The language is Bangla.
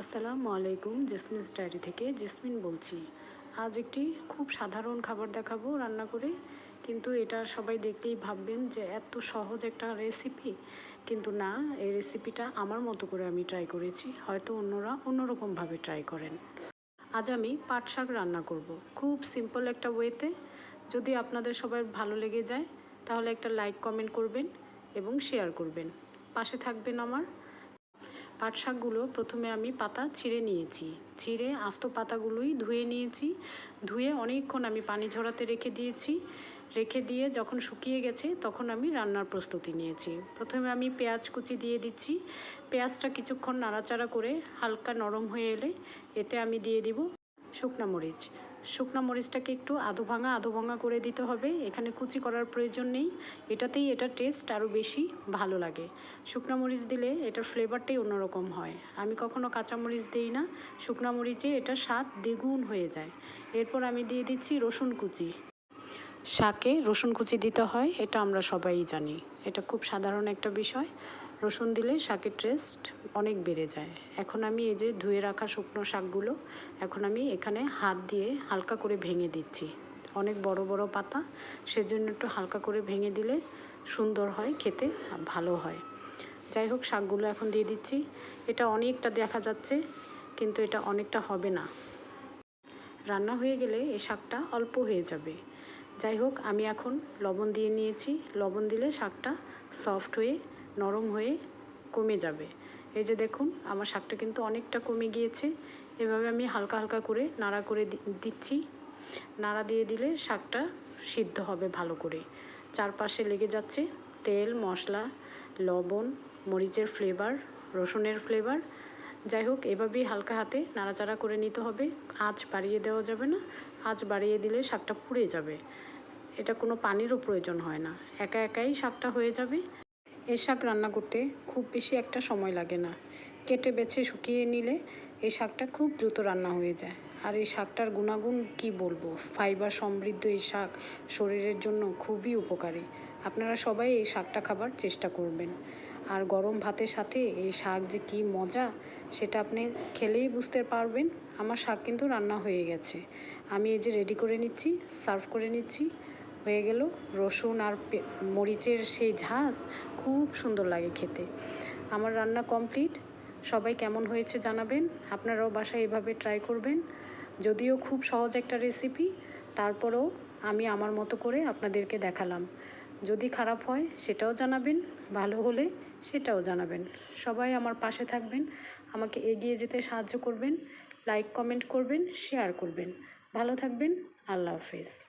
আসসালামু আলাইকুম, জেসমিনস ডায়েরি থেকে জেসমিন বলছি। আজ একটি খুব সাধারণ খাবার দেখাবো রান্না করে, কিন্তু এটা সবাই দেখলেই ভাববেন যে এত সহজ একটা রেসিপি। কিন্তু না, এই রেসিপিটা আমার মতো করে আমি ট্রাই করেছি, হয়তো অন্যরা অন্যরকমভাবে ট্রাই করেন। আজ আমি পাট শাক রান্না করব। খুব সিম্পল একটা ওয়েতে। যদি আপনাদের সবার ভালো লেগে যায়, তাহলে একটা লাইক, কমেন্ট করবেন এবং শেয়ার করবেন। পাশে থাকবেন আমার পাট শাকগুলো প্রথমে আমি পাতা ছিঁড়ে নিয়েছি। ছিঁড়ে আস্ত পাতাগুলোই ধুয়ে নিয়েছি। ধুয়ে অনেকক্ষণ আমি পানি ঝরাতে রেখে দিয়েছি। রেখে দিয়ে যখন শুকিয়ে গেছে তখন আমি রান্নার প্রস্তুতি নিয়েছি। প্রথমে আমি পেঁয়াজ কুচি দিয়ে দিচ্ছি। পেঁয়াজটা কিছুক্ষণ নাড়াচাড়া করে হালকা নরম হয়ে এলে এতে আমি দিয়ে দিব শুকনা মরিচ। শুকনা মরিচটাকে একটু আধো ভাঙা আধো ভাঙা করে দিতে হবে। এখানে কুচি করার প্রয়োজন নেই। এটাতেই এটা টেস্ট আরও বেশি ভালো লাগে। শুকনা মরিচ দিলে এটার ফ্লেভারটাই অন্যরকম হয়। আমি কখনো কাঁচা মরিচ দিই না। শুকনা মরিচে এটা স্বাদ দ্বিগুণ হয়ে যায়। এরপর আমি দিয়ে দিচ্ছি রসুন কুচি। শাকে রসুন কুচি দিতে হয়, এটা আমরা সবাই জানি। এটা খুব সাধারণ একটা বিষয়। রসুন দিলে শাকের টেস্ট অনেক বেড়ে যায়। এখন আমি এই যে ধুয়ে রাখা শুকনো শাকগুলো, এখন আমি এখানে হাত দিয়ে হালকা করে ভেঙে দিচ্ছি। অনেক বড় বড় পাতা, সেজন্য একটু হালকা করে ভেঙে দিলে সুন্দর হয়, খেতে ভালো হয়। যাই হোক, শাকগুলো এখন দিয়ে দিচ্ছি। এটা অনেকটা দেখা যাচ্ছে, কিন্তু এটা অনেকটা হবে না। রান্না হয়ে গেলে এই শাকটা অল্প হয়ে যাবে। যাই হোক, আমি এখন লবণ দিয়ে নিয়েছি। লবণ দিলে শাকটা সফট হয়ে নরম হয়ে কমে যাবে। এই যে দেখুন, আমার শাকটা কিন্তু অনেকটা কমে গিয়েছে। এভাবে আমি হালকা হালকা করে নাড়া করে দিচ্ছি। নাড়া দিয়ে দিলে শাকটা সিদ্ধ হবে ভালো করে। চারপাশে লেগে যাচ্ছে তেল, মশলা, লবণ, মরিচের ফ্লেভার রসুনের ফ্লেভার যাই হোক, এভাবেই হালকা হাতে নাড়াচাড়া করে নিতে হবে। আঁচ বাড়িয়ে দেওয়া যাবে না। আঁচ বাড়িয়ে দিলে শাকটা পুড়ে যাবে। এটা কোনো পানিরও প্রয়োজন হয় না। একা একাই শাকটা হয়ে যাবে। এই শাক রান্না করতে খুব বেশি একটা সময় লাগে না। কেটে বেছে শুকিয়ে নিলে এই শাকটা খুব দ্রুত রান্না হয়ে যায়। আর এই শাকটার গুণাগুণ কি বলব? ফাইবার সমৃদ্ধ এই শাক শরীরের জন্য খুবই উপকারী। আপনারা সবাই এই শাকটা খাবার চেষ্টা করবেন। আর গরম ভাতের সাথে এই শাক যে কি মজা, সেটা আপনি খেলেই বুঝতে পারবেন। আমার শাক কিন্তু রান্না হয়ে গেছে। আমি এই যে রেডি করে নিচ্ছি সার্ভ করে নিচ্ছি। হয়ে গেল। রসুন আর মরিচের সেই ঝাঁজ খুব সুন্দর লাগে খেতে। আমার রান্না কমপ্লিট। সবাই কেমন হয়েছে জানাবেন। আপনারাও বাসায় এভাবে ট্রাই করবেন। যদিও খুব সহজ একটা রেসিপি, তারপরেও আমি আমার মতো করে আপনাদেরকে দেখালাম। যদি খারাপ হয় সেটাও জানাবেন, ভালো হলে সেটাও জানাবেন। সবাই আমার পাশে থাকবেন, আমাকে এগিয়ে যেতে সাহায্য করবেন, লাইক, কমেন্ট করবেন, শেয়ার করবেন। ভালো থাকবেন, আল্লাহ হাফেজ।